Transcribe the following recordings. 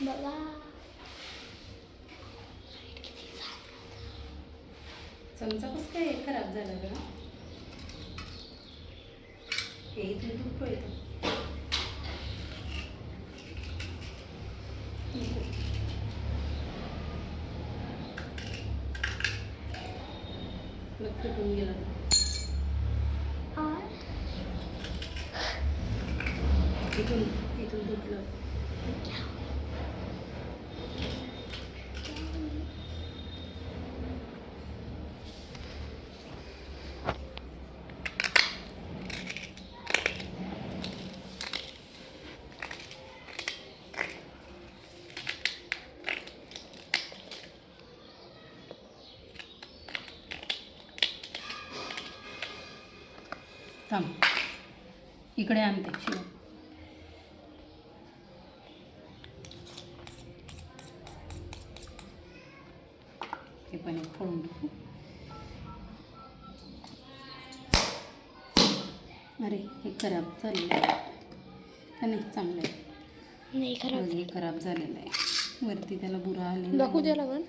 बघा चमचा कसं काय खराब झाला का हे इथून तुटतो येतो. तुटून गेला इथून इथून तुटलं. थांब. इकडे आणते शिव. हे पण एक फोडून टाकू. अरे हे खराब झालेलं आहे. का नाही? चांगलं आहे. नाही खराब हे खराब झालेलं आहे. वरती त्याला बुरा आलेला दाखवू. द्याला पण.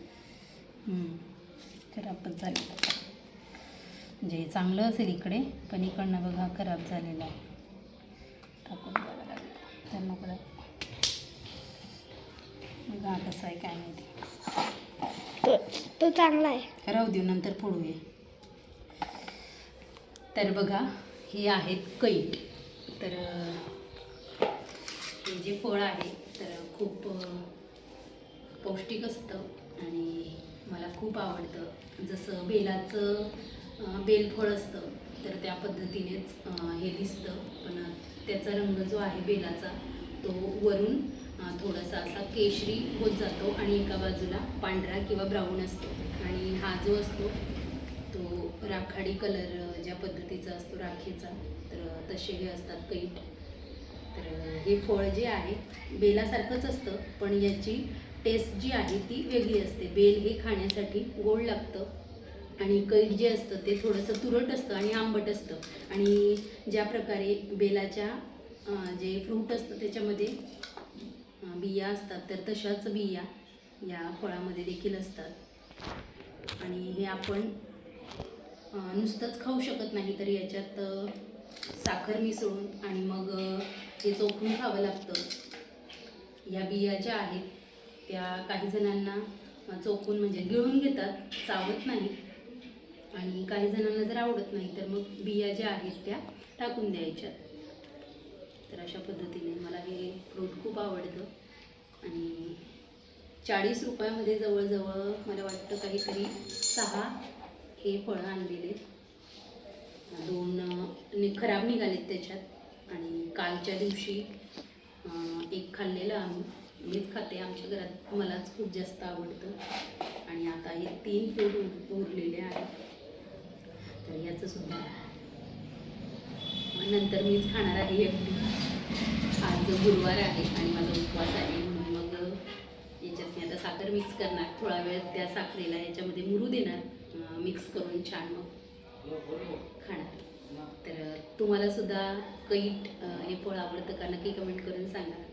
खराबच झालेलं आहे. म्हणजे हे चांगलं असेल इकडे पण इकडनं बघा खराब झालेला आहे. टाकून द्यावं लागेल. त्यांना कडे बघा कसा आहे काय माहिती. तो तो चांगला आहे. राहू देऊ नंतर फोडूया. तर बघा हे आहेत कैट. तर हे जे फळ आहे तर खूप पौष्टिक असतं आणि मला खूप आवडतं. जसं बेलाचं बेलफळ असतं तर त्या पद्धतीनेच हे दिसतं. पण त्याचा रंग जो आहे बेलाचा तो वरून थोडासा असा केशरी होत जातो आणि एका बाजूला पांढरा किंवा ब्राऊन असतो. आणि हा जो असतो तो राखाडी कलर ज्या पद्धतीचा असतो राखेचा तर तसे हे असतात कैट तर हे फळ जे आहे बेलासारखंच असतं पण याची टेस्ट जी आहे ती वेगळी असते. बेल हे खाण्यासाठी गोड लागतं आणि कैट जे असतं ते थोडंसं तुरट असतं आणि आंबट असतं. आणि ज्या प्रकारे बेलाच्या जे फ्रूट असतं त्याच्यामध्ये बिया असतात तर तशाच बिया या फळामध्ये देखील असतात. आणि हे आपण नुसतंच खाऊ शकत नाही तर याच्यात साखर मिसळून आणि मग ते हे चोखून खावं लागतं. या बिया ज्या आहेत त्या काही जणांना चोखून म्हणजे गिळून घेतात चावत नाही आणि काही जणांना जर आवडत नाही तर मग बिया ज्या आहेत त्या टाकून द्यायच्या. तर अशा पद्धतीने मला हे फ्रूट खूप आवडतं. आणि चाळीस रुपयामध्ये जवळजवळ मला वाटतं काहीतरी सहा हे फळं आणलेले दोन नि खराब निघालेत त्याच्यात. आणि कालच्या दिवशी एक खाल्लेलं आम्ही. मीच खाते आमच्या घरात मलाच खूप जास्त आवडतं. आणि आता हे तीन फ्रूट उर उरलेले आहेत. तर याचं सुद्धा नंतर मीच खाणार आहे एकटी. आज गुरुवार आहे आणि माझा उपवास आहे म्हणून मग याच्यात मी आता साखर मिक्स करणार. थोडा वेळ त्या साखरेला याच्यामध्ये मुरू देणार. मिक्स करून छान मग खाणार. तर तुम्हाला सुद्धा कैट हे फळ आवडतं का? नक्की कमेंट करून सांगा.